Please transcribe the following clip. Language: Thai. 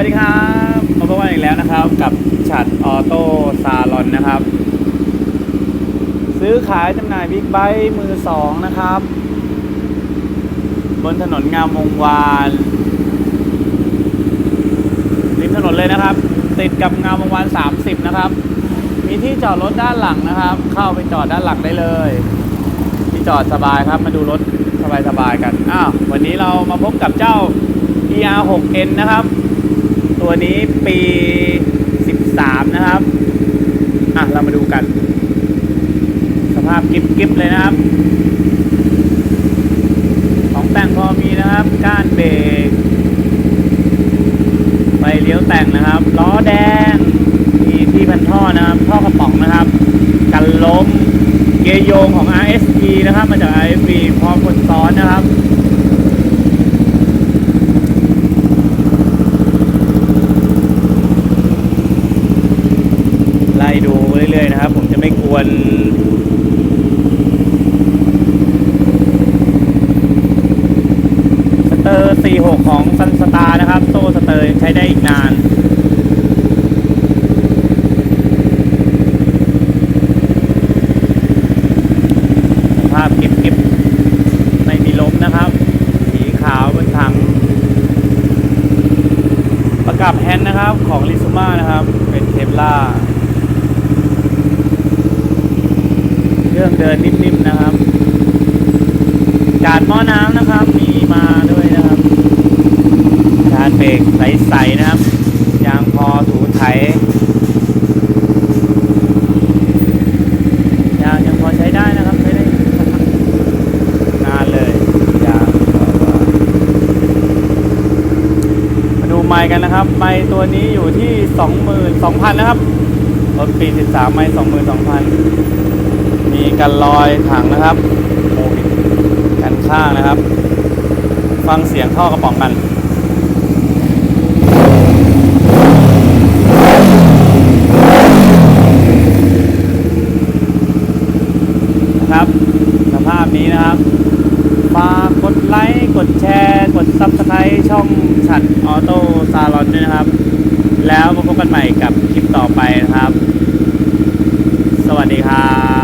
วัสดีครับมาพบกันอีกแล้วนะครับ กับฉัดออโต้ซาลอนนะครับ ซื้อขายจำหน่ายบิ๊กไบค์มือสองนะครับ บนถนนงามวงวานริมถนนเลยนะครับ ติดกับงามวงวาน 30 นะครับ มีที่จอดรถด้านหลังนะครับ เข้าไปจอดด้านหลังได้เลย ที่จอดสบายครับมาดูรถสบายๆกันอ้าววันนี้เรามาพบกับเจ้า ER6N นะครับ ตัวนี้ปี 13 นะครับ อะ เรามาดูกัน สภาพกิบกิบเลยนะครับ ของแต่งพอมีนะครับ ก้านเบรกไฟเลี้ยวแต่งนะครับ ล้อแดง มีที่พันท่อนะครับ ท่อกระป๋องนะครับ กันล้ม เกยโยงของ RSE นะครับ มาจาก RSE พร้อมคนซ้อนนะครับ ล่ดูเรื่อยๆนะครับ ผมจะไม่กวนสเตอร์ 46 ของซันสตาร์นะครับ โซ่สเตอร์ใช้ได้อีกนานสภาพกิบกิบไม่มีล้มนะครับ สีขาวบนถัง ประกับแฮนด์นะครับของลิซูมานะครับ เป็นเคปล่า เดินนิ่มๆนะครับ การหม้อน้ำนะครับ มีมาด้วยนะครับการเบรกใสๆนะครับ ยางพอถูไถยางยังพอใช้ได้นะครับใช้ได้นานเลยยางมาดูไมค์กันนะครับ ไมค์ตัวนี้อยู่ที่ 22,000 นะครับรถปี 13 ไมค์22,000 มีกันลอยถังนะครับโอ้กันข้างนะครับ ฟังเสียงท่อกระป๋องกันนะครับสภาพนี้นะครับฝากกดไลค์กดแชร์ กดซับสไครต์ช่องฉัดออโต้ซาลอนด้วยนะครับ แล้วมาพบกันใหม่กับคลิปต่อไปนะครับ สวัสดีครับ